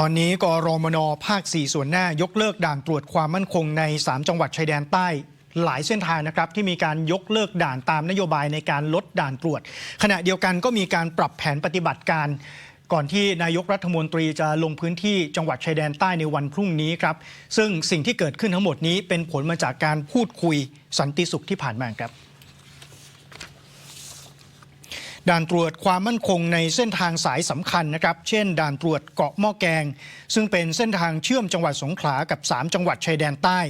ตอนนี้กรมนภาค 4 ส่วนหน้ายกเลิกด่านตรวจความมั่นคงใน 3 จังหวัดชายแดนใต้หลายเส้นทางนะครับที่มีการยกเลิกด่านตามนโยบายในการลดด่านตรวจ ขณะเดียวกันก็มีการปรับแผนปฏิบัติการ ก่อนที่นายกรัฐมนตรีจะลงพื้นที่จังหวัดชายแดนใต้ในวันพรุ่งนี้ครับ ซึ่งสิ่งที่เกิดขึ้นทั้งหมดนี้เป็นผลมาจากการพูดคุยสันติสุขที่ผ่านมาครับ ด่านตรวจความมั่นคงในเส้นทางสายสำคัญนะครับ เช่น ด่านตรวจเกาะหม้อแกง ซึ่งเป็นเส้นทางเชื่อมจังหวัดสงขลากับ 3 จังหวัดชายแดนใต้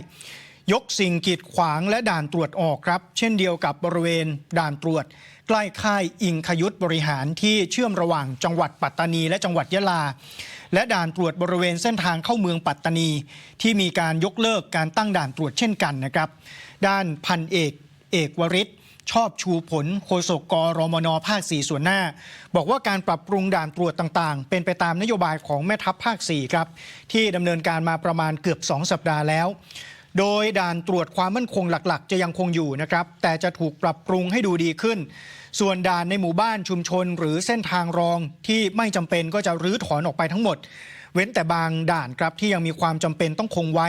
ยกสิ่งกีดขวางและด่านตรวจออกครับ เช่นเดียวกับบริเวณ ด่านตรวจ ใกล้ค่ายอิงคยุทธบริหารที่เชื่อมระหว่างจังหวัดปัตตานี และจังหวัดยะลา และด่านตรวจบริเวณเส้นทางเข้าเมืองปัตตานี ที่มีการยกเลิกการตั้งด่านตรวจเช่นกันนะครับ ด้านพันเอก เอกวริศ ชอบชูผลโฆษกกรมนภาค 4 ส่วนหน้า บอกว่าการปรับปรุงด่านตรวจต่างๆ เป็นไปตามนโยบายของแม่ทัพภาค 4 ครับ ที่ดำเนินการมาประมาณเกือบ 2 สัปดาห์แล้ว โดยด่านตรวจความมั่นคงหลักๆ จะยังคงอยู่นะครับ แต่จะถูกปรับปรุงให้ดูดีขึ้น ส่วนด่านในหมู่บ้านชุมชน หรือเส้นทางรองที่ไม่จำเป็นก็จะรื้อถอนออกไปทั้งหมด เว้นแต่บางด่านครับที่ยังมีความจำเป็นต้องคงไว้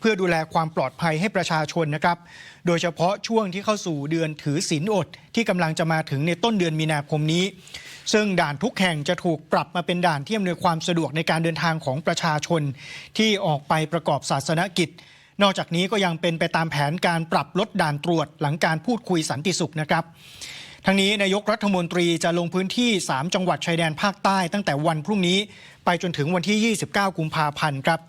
เพื่อดูแลความปลอดภัยให้ประชาชนนะครับ โดยเฉพาะช่วงที่เข้าสู่เดือนถือศีลอด ที่กำลังจะมาถึงในต้นเดือนมีนาคมนี้ ซึ่งด่านทุกแห่งจะถูกปรับมาเป็นด่านที่อำนวยความสะดวกในการเดินทางของประชาชน ที่ออกไปประกอบศาสนกิจ นอกจากนี้ก็ยังเป็นไปตามแผนการปรับลดด่านตรวจ หลังการพูดคุยสันติสุขนะครับทั้งนี้นายกรัฐมนตรีจะลงพื้นที่ 3 จังหวัดชายแดนภาคใต้ตั้งแต่วันพรุ่งนี้ ไปจนถึงวันที่ 29 กุมภาพันธ์ครับ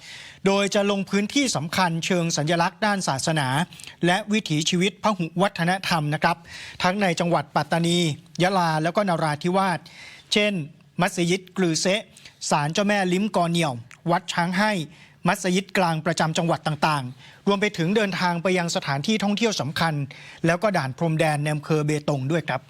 โดยจะลงพื้นที่สำคัญเชิงสัญลักษณ์ด้านศาสนา และวิถีชีวิตพหุวัฒนธรรมนะครับ ทั้งในจังหวัดปัตตานี ยะลา แล้วก็นาราธิวาส เช่น มัสยิดกลือเซะศาลเจ้าแม่ลิ้มกอเหนี่ยว วัดช้างให้มัสยิดกลางประจำจังหวัดต่างๆ รวมไปถึงเดินทางไปยังสถานที่ท่องเที่ยวสำคัญ แล้วก็ด่านพรมแดนในอำเภอเบตงด้วยครับ